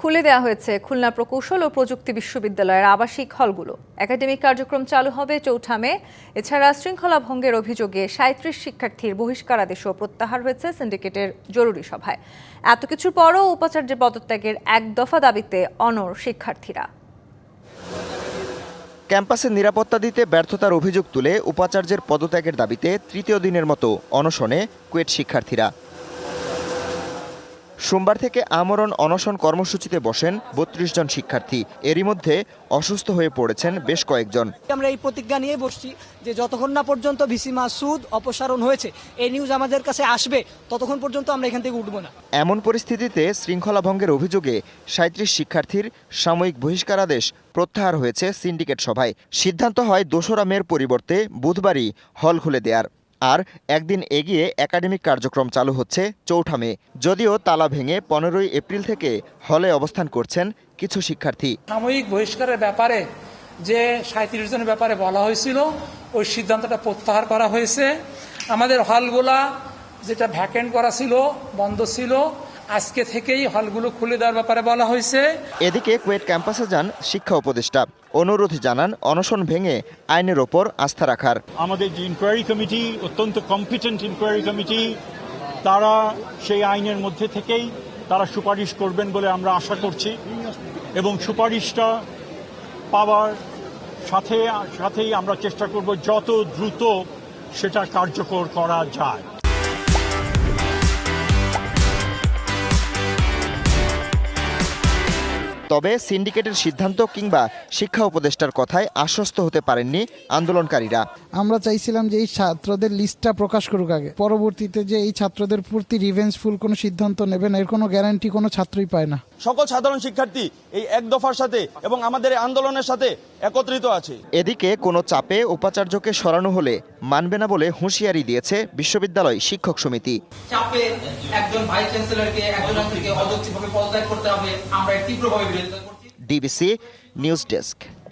খুলে দেওয়া হয়েছে খুলনা প্রকৌশল ও প্রযুক্তি বিশ্ববিদ্যালয়ের আবাসিক হলগুলো। একাডেমিক কার্যক্রম চালু হবে চৌঠা মে। এছাড়া শৃঙ্খলা ভঙ্গের অভিযোগে সাঁত্রিশ শিক্ষার্থীর বহিষ্কারাদেশও প্রত্যাহার হয়েছে সিন্ডিকেটের জরুরি সভায়। এত কিছুর পরও উপাচার্যের পদত্যাগের এক দফা দাবিতে অনর শিক্ষার্থীরা। ক্যাম্পাসের নিরাপত্তা দিতে ব্যর্থতার অভিযোগ তুলে উপাচার্যের পদত্যাগের দাবিতে তৃতীয় দিনের মতো অনশনে কুয়েট শিক্ষার্থীরা। সোমবার থেকে আমরণ অনশন কর্মসূচিতে বসেন বত্রিশ জন শিক্ষার্থী। এরই মধ্যে অসুস্থ হয়ে পড়েছেন বেশ কয়েকজন। আমরা এই প্রতিজ্ঞা নিয়ে বসছি যে যতক্ষণ না পর্যন্ত ভিসি মাসুদ অপসারণ হয়েছে এই নিউজ আমাদের কাছে আসবে ততক্ষণ পর্যন্ত আমরা এখান থেকে উঠবো না। এমন পরিস্থিতিতে শৃঙ্খলা ভঙ্গের অভিযোগে সাঁত্রিশ শিক্ষার্থীর সাময়িক বহিষ্কারাদেশ প্রত্যাহার হয়েছে সিন্ডিকেট সভায়। সিদ্ধান্ত হয় দোসরা মের পরিবর্তে বুধবারই হল খুলে দেয়ার আর একদিন এগিয়ে একাডেমিক কার্যক্রম চালু হচ্ছে চৌঠামে যদিও তালা ভেঙে পনেরোই এপ্রিল থেকে হলে অবস্থান করছেন কিছু শিক্ষার্থী। সাময়িক বহিষ্কারের ব্যাপারে যে সাঁত্রিশ জনের ব্যাপারে বলা হয়েছিল, ওই সিদ্ধান্তটা প্রত্যাহার করা হয়েছে। আমাদের হলগুলা যেটা ভ্যাকেন্ট করা ছিল, বন্ধ ছিল আজকে থেকেই হলগুলো খুলে দেওয়ার ব্যাপারে বলা হয়েছে। এদিকে কুয়েট ক্যাম্পাসে যান শিক্ষা উপদেষ্টা। অনুরোধ জানান অনশন ভেঙে আইনের ওপর আস্থা রাখার। আমাদের যে ইনকোয়ারি কমিটি অত্যন্ত কম্পিটেন্ট ইনকোয়ারি কমিটি তারা সেই আইনের মধ্যে থেকেই তারা সুপারিশ করবেন বলে আমরা আশা করছি। এবং সুপারিশটা পাওয়ার সাথে সাথেই আমরা চেষ্টা করব যত দ্রুত সেটা কার্যকর করা যায়। তবে সিন্ডিকেটের সিদ্ধান্ত কিংবা শিক্ষা উপদেষ্টার কথায় আশ্বস্ত হতে পারেননি আন্দোলনকারীরা। আমরা চাইছিলাম যে এই ছাত্রদের লিস্টটা প্রকাশ করুক আগে। পরবর্তীতে যে এই ছাত্রদের প্রতি রিভেঞ্জফুল কোনো সিদ্ধান্ত নেবেন, এর কোনো গ্যারান্টি কোনো ছাত্রই পায় না। সকল সাধারণ শিক্ষার্থী এই এক দফার সাথে এবং আমাদের এই আন্দোলনের সাথে একত্রিত আছে। এদিকে কোনো চাপে উপাচার্যকে সরানো হলে মানবে না বলে হুঁশিয়ারি দিয়েছে বিশ্ববিদ্যালয় শিক্ষক সমিতি। চাপে একজন ভাইস চ্যান্সেলরকে একজন অধ্যক্ষকে অযৌক্তিকভাবে পদত্যাগ করতে হবে। আমরা তীব্রভাবে বিরোধিতা করছি। DBC news desk.